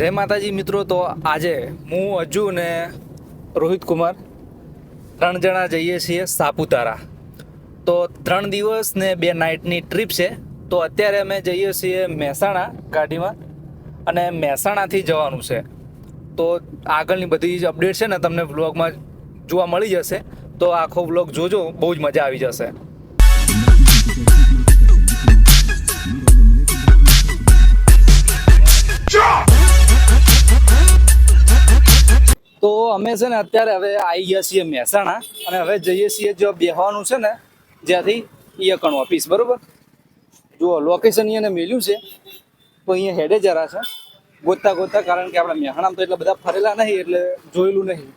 જય માતાજી મિત્રો, તો આજે હું, અજુ ને રોહિત કુમાર ત્રણ જણા જઈએ છીએ સાપુતારા. તો ત્રણ દિવસ ને બે નાઇટની ટ્રીપ છે. તો અત્યારે અમે જઈએ છીએ મહેસાણા ગાડીમાં અને મહેસાણાથી જવાનું છે. તો આગળની બધી જ અપડેટ છે ને તમને વ્લોગમાં જોવા મળી જશે. તો આખો વ્લોગ જોજો, બહુ જ મજા આવી જશે. તો અમે છે ને અત્યારે હવે આવી ગયા છીએ મહેસાણા અને હવે જઈએ છીએ જો બેહવાનું છે ને, જ્યાંથી ઈયકણ ઓફિસ, બરોબર? જુઓ લોકેશન અહીંયા મેલ્યું છે, તો અહીંયા હેડે જરા છે, ગોતતા ગોતતા, કારણ કે આપણે મહેસાણામાં તો એટલા બધા ફરેલા નહીં, એટલે જોયેલું નહીં.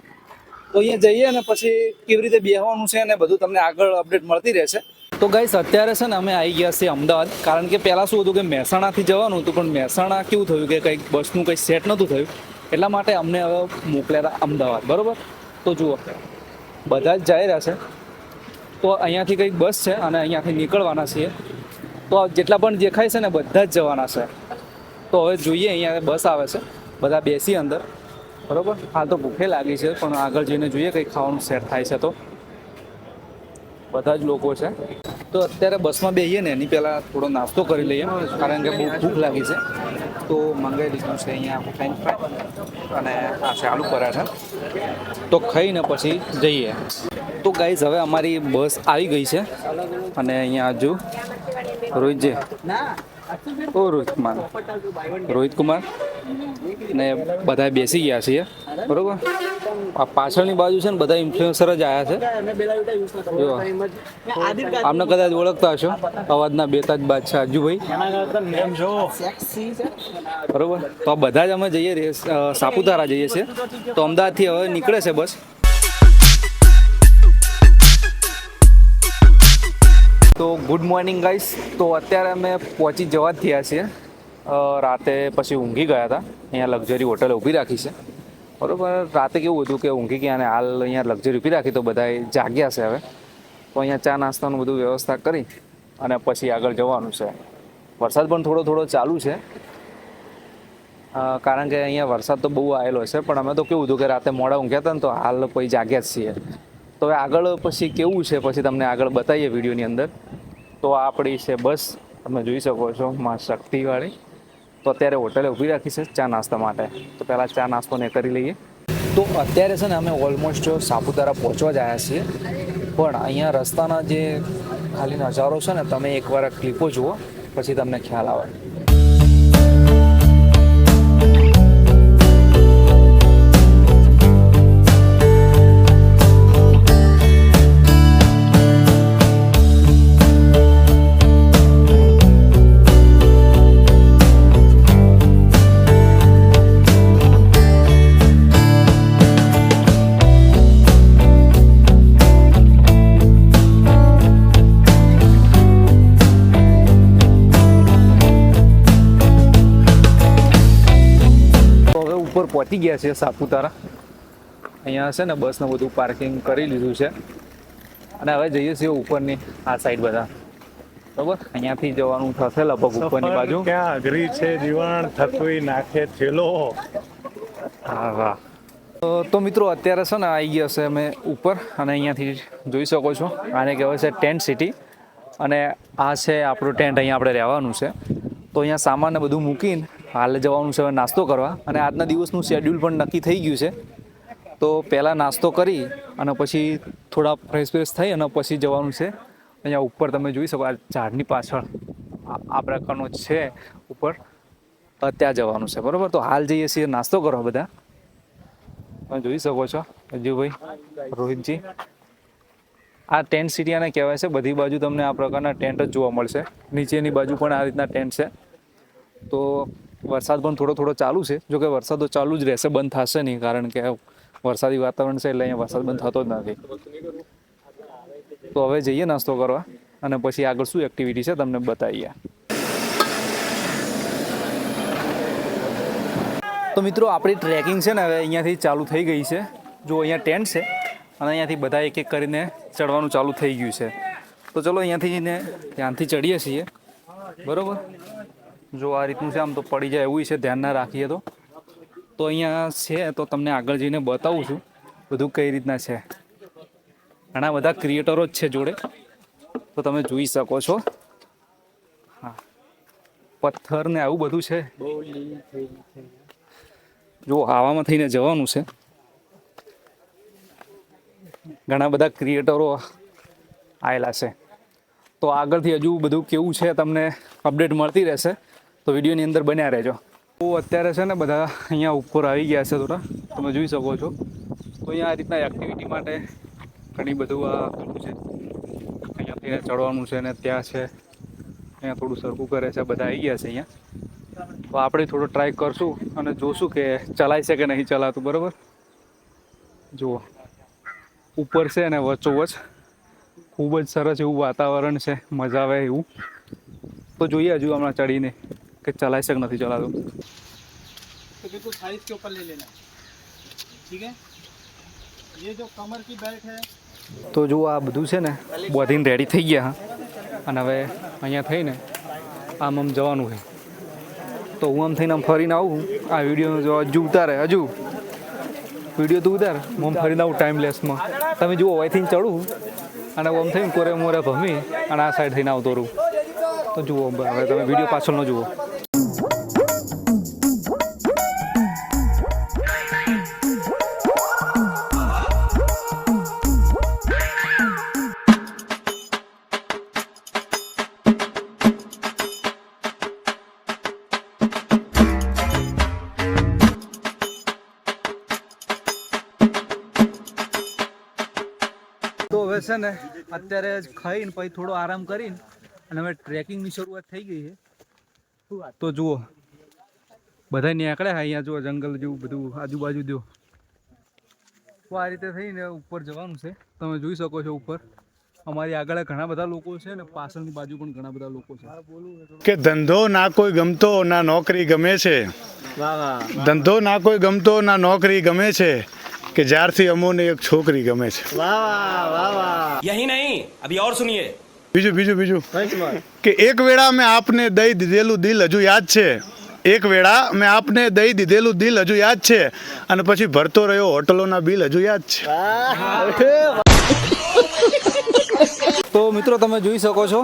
તો અહીંયા જઈએ ને પછી કેવી રીતે બેહવાનું છે ને બધું તમને આગળ અપડેટ મળતી રહેશે. તો ગાઈસ અત્યારે છે ને અમે આવી ગયા છીએ અમદાવાદ, કારણ કે પહેલાં શું હતું કે મહેસાણાથી જવાનું હતું, પણ મહેસાણા કેવું થયું કે કંઈક બસનું કંઈ સેટ નહોતું થયું. એટલા માટે અમને હવે મોકલ્યા અમદાવાદ, બરોબર? તો જુઓ, બધા જ જઈ રહ્યા છે. તો અહીંયાથી કંઈક બસ છે અને અહીંયાથી નીકળવાના છીએ. તો જેટલા પણ દેખાય છે ને, બધા જ જવાના છે. તો હવે જોઈએ અહીંયા બસ આવે છે. બધા બેસી અંદર, બરોબર? હાલ તો ભૂખે લાગી છે, પણ આગળ જઈને જોઈએ કંઈક ખાવાનું સેટ થાય છે તો. બધા જ લોકો છે. તો અત્યારે બસમાં બેસીએ ને એની પહેલાં થોડો નાસ્તો કરી લઈએ કારણ કે બહુ ભૂખ લાગી છે. તો મંગાવી લીધું છે અહીંયા ફ્રેન્ચ ફ્રાય અને આ છે આલુ પરાઠા. તો ખાઈને પછી જઈએ. તો ગાઈઝ હવે અમારી બસ આવી ગઈ છે. અને અહીંયા હજુ રોહિતજી ઓ રોહિત કુમાર. રોહિત કુમાર. ને બધા બેસી ગયા છીએ. બરોબર? આ પાછળની બાજુ છે ને બધા ઇન્ફ્લુએન્સર જ આવ્યા છે. જો, આમને કદાચ ઓળખતા હશો. અવાજના બેતાજ બાદશાહ આજુભાઈ. બરોબર? તો બધા જ અમે જઈએ રહીએ સાપુતારા જઈએ છીએ. તો અમદાવાદથી હવે નીકળે છે બસ. તો ગુડ મોર્નિંગ ગાઈસ તો અત્યારે અમે પહોંચી જવા જ થયા છીએ. રાતે પછી ઊંઘી ગયા હતા. અહીંયા લક્ઝરી હોટલ ઊભી રાખી છે. બરોબર, રાતે કેવું હતું કે ઊંઘી ગયા અને હાલ અહીંયા લક્ઝરી ઊભી રાખી તો બધા જાગ્યા છે હવે. તો અહીંયા ચા નાસ્તાનું બધું વ્યવસ્થા કરી અને પછી આગળ જવાનું છે. વરસાદ પણ થોડો થોડો ચાલુ છે. કારણ કે અહીંયા વરસાદ તો બહુ આવેલો છે, પણ અમે તો કેવું હતું કે રાતે મોડા ઊંઘ્યા હતા ને તો હાલ કોઈ જાગ્યા જ છીએ. તો હવે આગળ પછી કેવું છે, પછી તમને આગળ બતાવીએ વિડીયોની અંદર. તો આ આપણી છે બસ, તમે જોઈ શકો છો, માં શક્તિવાળી. તો અત્યારે હોટલે ઊભી રાખી છે ચા નાસ્તા માટે. તો પહેલાં ચા નાસ્તો ને કરી લઈએ. તો અત્યારે છે ને અમે ઓલમોસ્ટ સાપુતારા પહોંચવા જ આવ્યા છીએ. પણ અહીંયા રસ્તાના જે ખાલી નજારો છે ને, તમે એકવાર ક્લિપો જુઓ, પછી તમને ખ્યાલ આવે. પહોંચી ગયા છે સાપુતારા. અહીંયા છે ને બસને બધું પાર્કિંગ કરી લીધું છે. અને હવે જઈએ છીએ ઉપરની આ સાઈડ બધા. બરોબર? અહીંયાથી જવાનું થશે લગભગ ઉપરની બાજુ. ક્યાં અઘરી છે? જીવન થતું નાખે થેલો. હા વાહ. તો તો મિત્રો અત્યારે છે ને આવી ગયા છે અમે ઉપર અને અહીંયાથી જોઈ શકો છો. આને કહેવાય છે ટેન્ટ સિટી અને આ છે આપણું ટેન્ટ અહીંયા આપણે રહેવાનું છે. તો અહીંયા સામાનને બધું મૂકીને હાલ જવાનું છે હવે નાસ્તો કરવા. અને આજના દિવસનું શેડ્યુલ પણ નક્કી થઈ ગયું છે. તો પહેલાં નાસ્તો કરી અને પછી થોડા ફ્રેશ ફ્રેશ થઈ અને પછી જવાનું છે. અહીંયા ઉપર તમે જોઈ શકો આ ઝાડની પાછળ આ પ્રકારનો છે ઉપર. ત્યાં જવાનું છે, બરાબર? તો હાલ જઈએ છીએ નાસ્તો કરવા બધા. તમે જોઈ શકો છો અજુભાઈ રોહિતજી. આ ટેન્ટ સિટી આને કહેવાય છે. બધી બાજુ તમને આ પ્રકારના ટેન્ટ જ જોવા મળશે. નીચેની બાજુ પણ આ રીતના ટેન્ટ છે. તો વરસાદ પણ થોડો થોડો ચાલુ છે. જો કે વરસાદ તો ચાલુ જ રહેશે, બંધ થશે નહીં, કારણ કે વરસાદી વાતાવરણ છે એટલે અહીંયા વરસાદ બંધ થતો જ નથી. તો હવે જઈએ નાસ્તો કરવા અને પછી આગળ શું એક્ટિવિટી છે તમને બતાવીએ. તો મિત્રો, આપણી ટ્રેકિંગ છે ને હવે અહીંયાથી ચાલુ થઈ ગઈ છે. જો અહીંયા ટેન્ટ છે અને અહીંયાથી બધા એક એક કરીને ચડવાનું ચાલુ થઈ ગયું છે. તો ચલો અહીંયાથી ને ધ્યાનથી ચડીએ છીએ. બરોબર? જો આ રીતનું છે, આમ તો પડી જાય એવું છે, ધ્યાન ના રાખીએ તો. તો અહીંયા છે, તો તમને આગળ જઈને બતાવું છું બધું કઈ રીતના છે. ઘણા બધા ક્રિએટરો જ છે જોડે. તો તમે જોઈ શકો છો. હા. પથ્થર ને આવું બધું છે. જો આવામાં થઈને જવાનું છે. ઘણા બધા ક્રિએટરો આવેલા છે. તો આગળથી હજુ બધું કેવું છે, તમને અપડેટ મળતી રહેશે. તો વિડીયોની અંદર બન્યા રહેજો. તો અત્યારે છે ને બધા અહીંયા ઉપર આવી ગયા છે થોડા. તમે જોઈ શકો છો. તો અહીંયા આ રીતના એક્ટિવિટી માટે ઘણી બધું આ છે. છે ત્યાં ચડવાનું છે ને ત્યાં છે. અહીંયા થોડું સરખું કરે છે. બધા આવી ગયા છે અહીંયા. તો આપણે થોડો ટ્રાય કરશું અને જોશું કે ચલાય છે કે નહીં ચલાતું, બરાબર? જુઓ. ઉપર છે ને વચ્ચોવચ ખૂબ જ સરસ એવું વાતાવરણ છે. મજા આવે એવું. તો જોઈએ હજુ હમણાં ચડીને. કે ચલાય છે કે નથી ચલાતું तो बिल्कुल साइज के ऊपर ले लेना ठीक है ये जो कमर की बेल्ट है તો જો આ બધું છે ને બોધીને રેડી થઈ ગયા હા અને હવે અહીંયા થઈને આમ આમ જવાનું છે તો હું આમ થઈને આમ ફરીને આવું આ વિડીયો જો હજુ ઉતારે હજુ વિડીયો તો ઉતાર હું આમ ફરીને આવું ટાઈમલેસમાં તમે જુઓ અહીંથી ચડું અને આમ થઈને કોરે મોરે ભમી અને આ સાઈડ થઈને આવતો રહું તો જુઓ હવે તમે વિડીયો પાછળનો જુઓ તો હવે છે ને, અત્યારે ખાઈને પછી થોડો આરામ કરીને અને હવે ટ્રેકિંગની શરૂઆત થઈ ગઈ છે. તો જુઓ બધા નીકળ્યા અહીંયા જુઓ જંગલ જેવું બધું આજુબાજુ જો. તો આ રીતે થઈને ઉપર જવાનું છે. તમે જોઈ શકો છો ઉપર. અમારી આગળ ઘણા બધા લોકો છે અને પાછળની બાજુ પણ ઘણા બધા લોકો છે. કે ધંધો ના કોઈ ગમતો ના નોકરી ગમે છે. ધંધો ના કોઈ ગમતો ના નોકરી ગમે છે. કે જ્યારથી અમોને એક છોકરી ગમે છે. વાહ વાહ વાહ યહી નહીં અભી ઓર સુનિયે બીજું બીજું બીજું. કે એક વેળા મેં આપને દઈ દીધેલું દિલ હજુ યાદ છે. એક વેળા મેં આપને દઈ દીધેલું દિલ હજુ યાદ છે. અને પછી ભરતો રહ્યો હોટલોના બિલ હજુ યાદ છે. તો મિત્રો તમે જોઈ શકો છો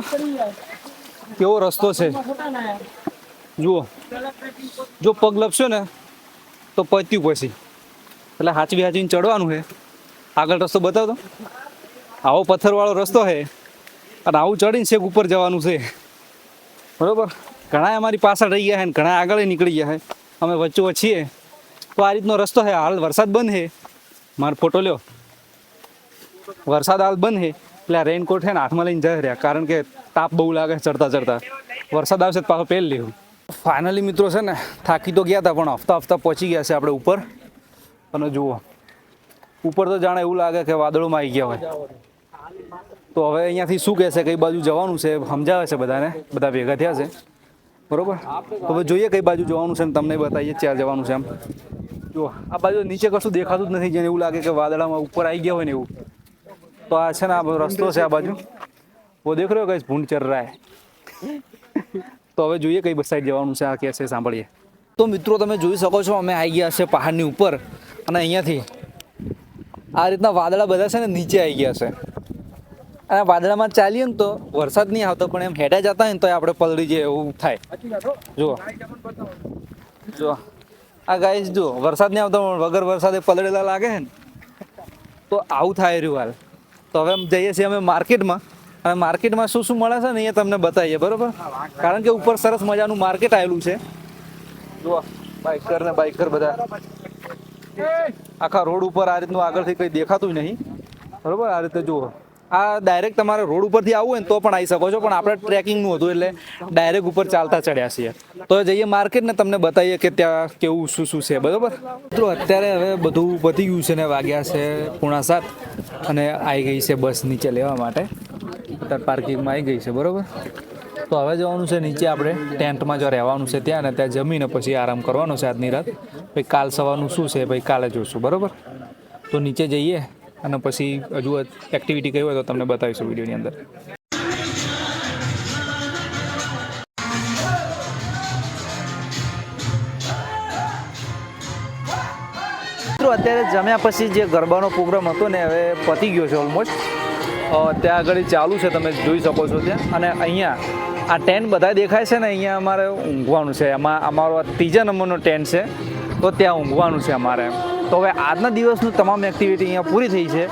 કેવો રસ્તો છે. જુઓ. જો પગ લપશો ને તો પત્યું પછી. એટલે હાચવી હાચવીને ચડવાનું છે. આગળ રસ્તો બતાવો આવો પથ્થરવાળો રસ્તો છે. અને આવું ચડીને છેક ઉપર જવાનું છે. બરોબર? ઘણા અમારી પાછળ રહી ગયા છે ઘણા આગળ નીકળી ગયા છે. અમે વચ્ચે છીએ. તો આ રીતનો રસ્તો છે. હાલ વરસાદ બંધ છે. મારો ફોટો લ્યો. વરસાદ હાલ બંધ છે. એટલે આ રેઇનકોટ છે ને હાથમાં લઈને જઈ રહ્યા. કારણ કે તાપ બહુ લાગે ચડતા ચડતા. વરસાદ આવશે પાછો પહેલ લેવું. ફાઇનલી મિત્રો છે ને, થાકી તો ગયા હતા, પણ હફતા હફતા પહોંચી ગયા છે આપણે ઉપર. અને જુઓ. ઉપર તો જાણે એવું લાગે કે વાદળોમાં આવી ગયા હોય. તો હવે અહીંયાથી શું કહેશે? કઈ બાજુ જવાનું છે? સમજાવે છે બધાને? બધા ભેગા થયા છે. બરોબર? તો હવે જોઈએ કઈ બાજુ જવાનું છે તમને બતાવીએ ચાર જવાનું છે એમ. જો, આ બાજુ નીચે કશું દેખાતું જ નથી, જેને એવું લાગે કે વાદળામાં ઉપર આવી ગયા હોય ને એવું. તો આ છે ને આ રસ્તો છે આ બાજુ. વો દેખ રહ્યો કઈ ભૂંડ ચર તો હવે જોઈએ કઈ બસ સાઈડ જવાનું છે, આ કે છે, સાંભળીએ. તો મિત્રો, તમે જોઈ શકો છો, અમે આવી ગયા છે પહાડની ઉપર અને અહીંયાથી. આ રીતના વાદળા બધા છે ને નીચે આવી ગયા છે. અને વાદળામાં ચાલીએ ને તો વરસાદ નહીં આવતો, પણ એમ હેડા જતા હોય ને તો આપણે પલળી જાય એવું થાય. જુઓ. જુઓ. આ ગાઈસ જુઓ. વરસાદ નહીં આવતો, પણ વગર વરસાદે પલળેલા લાગે ને. તો આવું થાય રહ્યું હાલ તો હવે જઈએ છીએ અમે માર્કેટમાં. અને માર્કેટમાં શું શું મળે છે ને એ તમને બતાવીએ, બરોબર? કારણ કે ઉપર સરસ મજાનું માર્કેટ આવેલું છે. જુઓ. બાઇકર ને બાઇકર બધા. આખા રોડ ઉપર આ રીતનું આગળથી કંઈ દેખાતું નહીં. બરોબર? આ રીતે જુઓ. આ ડાયરેક્ટ તમારે રોડ ઉપરથી આવવું હોય ને તો પણ આવી શકો છો, પણ આપણે ટ્રેકિંગનું હતું એટલે ડાયરેક્ટ ઉપર ચાલતા ચડ્યા છીએ. તો જઈએ માર્કેટ ને તમને બતાવીએ કે ત્યાં કેવું, શું શું છે, બરાબર? મિત્રો, અત્યારે હવે બધું પતી ગયું છે ને વાગ્યા છે પૂણા સાત અને આવી ગઈ છે બસ નીચે લેવા માટે. અત્યારે પાર્કિંગમાં આવી ગઈ છે, બરાબર? તો હવે જવાનું છે નીચે આપણે ટેન્ટમાં જો રહેવાનું છે ત્યાં ને ત્યાં જમીને પછી આરામ કરવાનો છે આજની રાત. પછી કાલ સવારનું શું છે, ભાઈ કાલે જોઈશું બરાબર? તો નીચે જઈએ. અને પછી હજુ એક્ટિવિટી કઈ હોય તો તમને બતાવીશું વિડીયોની અંદર. મિત્રો, અત્યારે જમ્યા પછી જે ગરબાનો પ્રોગ્રામ હતો ને, હવે પતી ગયો છે ઓલમોસ્ટ ત્યાં આગળ ચાલુ છે, તમે જોઈ શકો છો ત્યાં. અને અહીંયા આ ટેન્ટ બધા દેખાય છે ને, અહીંયા અમારે ઊંઘવાનું છે. એમાં અમારો આ ત્રીજા નંબરનો ટેન્ટ છે. તો ત્યાં ઊંઘવાનું છે અમારે. તો હવે આજના દિવસનું તમામ એક્ટિવિટી અહીંયા પૂરી થઈ છે.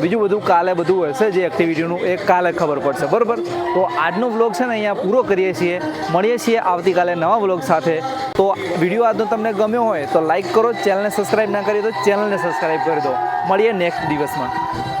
બીજું બધું કાલે બધું હશે જે એક્ટિવિટીનું એ કાલે ખબર પડશે. બરાબર? તો આજનો વ્લોગ છે ને અહીંયા પૂરો કરીએ છીએ. મળીએ છીએ આવતીકાલે નવા વ્લોગ સાથે. તો વીડિયો આજનો તમને ગમ્યો હોય તો લાઈક કરો. ચેનલને સબસ્ક્રાઈબ ના કરી તો ચેનલને સબસ્ક્રાઈબ કરી દો. મળીએ નેક્સ્ટ દિવસમાં.